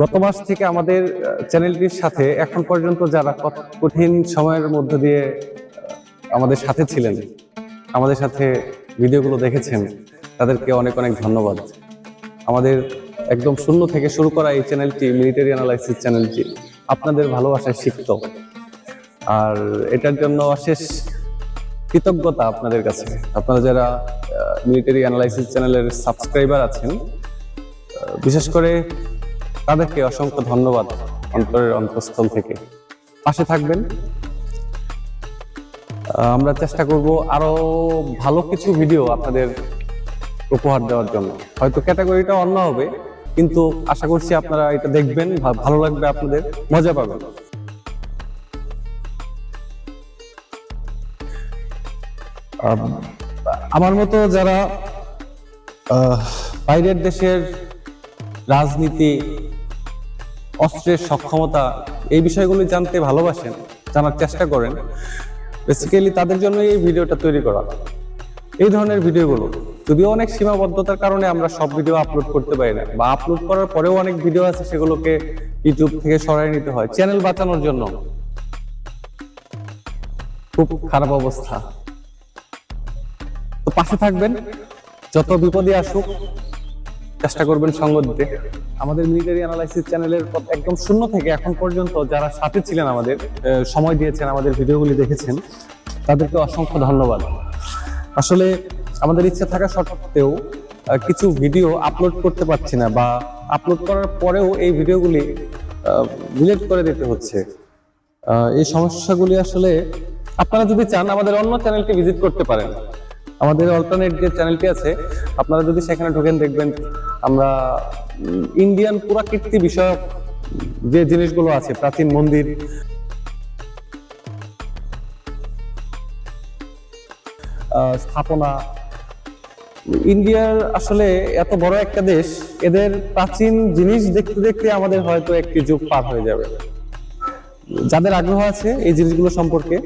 গত মাস থেকে আমাদের চ্যানেলটির সাথে এখন পর্যন্ত যারা কঠিন সময়ের মধ্য দিয়ে আমাদের সাথে ছিলেন, আমাদের সাথে ভিডিওগুলো দেখেছেন, তাদেরকে অনেক অনেক ধন্যবাদ। আমাদের একদম শূন্য থেকে শুরু করা এই চ্যানেলটি মিলিটারি অ্যানালাইসিস চ্যানেলটি, আপনাদের ভালোবাসায় শিখত আর এটার জন্য অশেষ কৃতজ্ঞতা আপনাদের কাছে। আপনারা যারা মিলিটারি অ্যানালাইসিস চ্যানেলের সাবস্ক্রাইবার আছেন বিশেষ করে তাদেরকে অসংখ্য ধন্যবাদ অন্তরের অন্তঃস্থল থেকে। পাশে থাকবেন। আমরা চেষ্টা করব আরও ভালো কিছু ভিডিও আপনাদের উপহার দেওয়ার জন্য। হয়তো ক্যাটাগরিটা অন্য হবে, কিন্তু আশা করছি আপনারা এটা দেখবেন ভালো লাগবে আপনাদের, মজা পাবেন। আমার মতো যারা বাইরের দেশের রাজনীতি, অস্ত্রের সক্ষমতা এই বিষয়গুলি জানতে ভালোবাসেন, জানার চেষ্টা করেন বেসিক্যালি তাদের জন্য এই ভিডিওটা তৈরি করা। এই ধরনের ভিডিওগুলো, যদিও অনেক সীমাবদ্ধতার কারণে আমরা সব ভিডিও আপলোড করতে পারি না, বা আপলোড করার পরেও অনেক ভিডিও আছে সেগুলোকে ইউটিউব থেকে সরাই নিতে হয় চ্যানেল বাঁচানোর জন্য। খুব খারাপ অবস্থা। তো পাশে থাকবেন। যত বিপদে আসুক, চেষ্টা করবেন সঙ্গ দিতে। আমাদের মিলিটারি অ্যানালাইসিস চ্যানেলের একদম শূন্য থেকে এখন পর্যন্ত যারা সাথে ছিলেন আমাদের সময় দিয়েছেন, আমাদের ভিডিওগুলি দেখেছেন, তাদেরকে অসংখ্য ধন্যবাদ। আসলে আমাদের ইচ্ছা থাকা সত্ত্বেও কিছু ভিডিও আপলোড করতে পারছি না বা আপলোড করার পরেও এই ভিডিওগুলি ডিলিট করে দিতে হচ্ছে। এই সমস্যাগুলি আসলে আপনারা যদি চান, আমাদের অন্য চ্যানেলটি ভিজিট করতে পারেন। আমাদের অল্টারনেট যে চ্যানেলটি আছে, আপনারা যদি সেখানে ঢোকেন, দেখবেন আমরা ইন্ডিয়ান পুরাকীর্তি বিষয়ক যে জিনিসগুলো আছে, প্রাচীন মন্দির স্থাপনা, ইন্ডিয়ার আসলে এত বড় একটা দেশ, এদের প্রাচীন জিনিস দেখতে দেখতে আমাদের হয়তো একটি যুগ পার হয়ে যাবে। যাদের আগ্রহ আছে এই জিনিসগুলো সম্পর্কে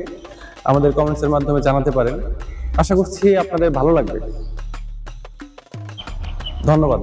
আমাদের কমেন্টসের মাধ্যমে জানাতে পারেন। আশা করছি আপনাদের ভালো লাগবে। ধন্যবাদ।